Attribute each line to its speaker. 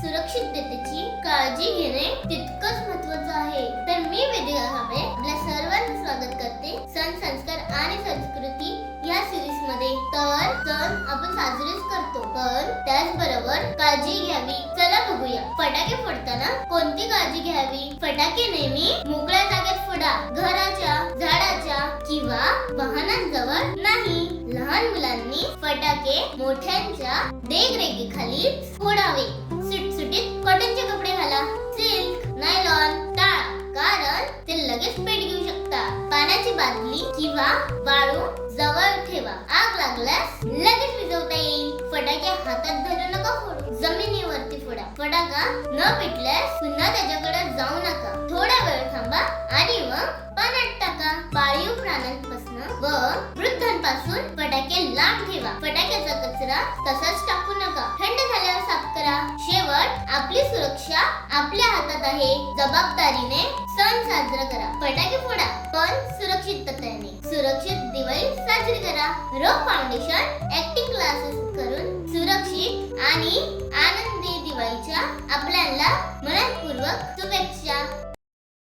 Speaker 1: सुरक्षिततेची काळजी घेणे तितकंच महत्वाचं आहे. तर मी वेदिका कांबळे आपल्या सर्वांचं स्वागत करते. सण संस्कार आणि संस्कृती या सिरीजमध्ये तर सण आपण साजरेच करतो पण त्याचबरोबर काळजी घ्यावी. चला बघूया. फटाके फोडताना कोणती काळजी घ्यावी? फटाके नेहमी मोकळ्या जागेत फोडा. घराच्या झाडाच्या किंवा वाहनांजवळ नाही. लहान मुलांनी फटाके मोठ्यांच्या देखरेखीखाली फोडावे. लगेच पेट घेऊ शकता. पाण्याची बादली किंवा वाळू जवळ ठेवा. आग लागल्यास लगेच विझवता येईल. फटाके हातात धरू नका फोडू. जमिनीवरती फोडा. फटाका न पेटल्यास पुन्हा त्याच्याकडे जाऊ नका. थोडा वेळ थांबा आणि मग पाण्यात टाका. पाळीव प्राण्यांपासून व वृद्धांपासून फटाके लांब ठेवा. फटाक्याचा कचरा तसाच टाकू नका. थंड झाल्यावर साफ करा. शेवट आपली सुरक्षा आपल्या हातात आहे. जबाबदारीने सुरक्षित दिवाळी साजरी करा. रॉक फाउंडेशन ऍक्टिंग क्लासेस करून सुरक्षित आणि आनंदी दिवाळीच्या आपल्याला मनपूर्वक शुभेच्छा